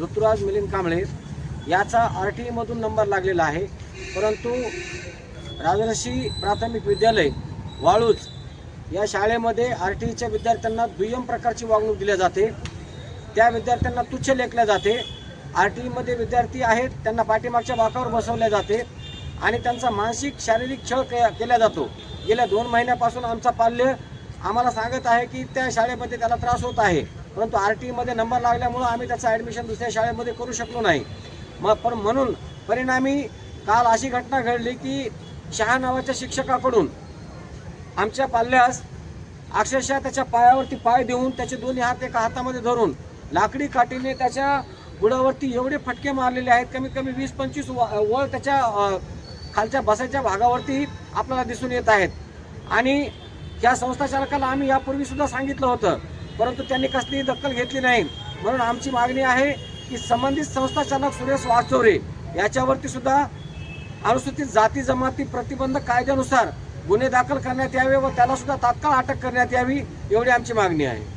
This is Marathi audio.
ऋतुराज मिलिंद कांबळे. याचा आर टी ईमधून नंबर लागलेला आहे. परंतु राजर्षी प्राथमिक विद्यालय वाळूज या शाळेमध्ये आर टी ईच्या विद्यार्थ्यांना दुय्यम प्रकारची वागणूक दिली जाते. त्या विद्यार्थ्यांना तुच्छ लेखल्या जाते. आर टी ईमध्ये विद्यार्थी आहेत त्यांना पाठीमागच्या बाकावर बसवले जाते आणि त्यांचा मानसिक शारीरिक छळ केला जातो. गेल्या दोन महिन्यापासून आमचा पाल्य आम्हाला सांगत आहे की त्या शाळेमध्ये त्याला त्रास होत आहे. परंतु आर टी मध्ये नंबर लागल्यामुळं आम्ही त्याचं ॲडमिशन दुसऱ्या शाळेमध्ये करू शकलो नाही. मग पण म्हणून परिणामी काल अशी घटना घडली की शहा नावाच्या शिक्षकाकडून आमच्या पाल्यास अक्षरशः त्याच्या पायावरती पाय देऊन त्याचे दोन्ही हात एका हातामध्ये धरून लाकडी काठीने त्याच्या बुडावरती एवढे फटके मारलेले आहेत कमीत कमी वीस पंचवीस व- वळ त्याच्या खालच्या बसाच्या भागावरती आपल्याला दिसून येत आहेत. आणि या संस्था चालकाला आम्ही यापूर्वी सुद्धा सांगितलं होतं परंतु त्यांनी कसलीही दखल घेतली नाही. म्हणून आमची मागणी आहे की संबंधित संस्था चालक सुरेश वाचोरे याच्यावरती सुद्धा अनुसूचित जाती जमाती प्रतिबंध कायद्यानुसार गुन्हे दाखल करण्यात यावे व त्याला सुद्धा तात्काळ अटक करण्यात यावी एवढी आमची मागणी आहे.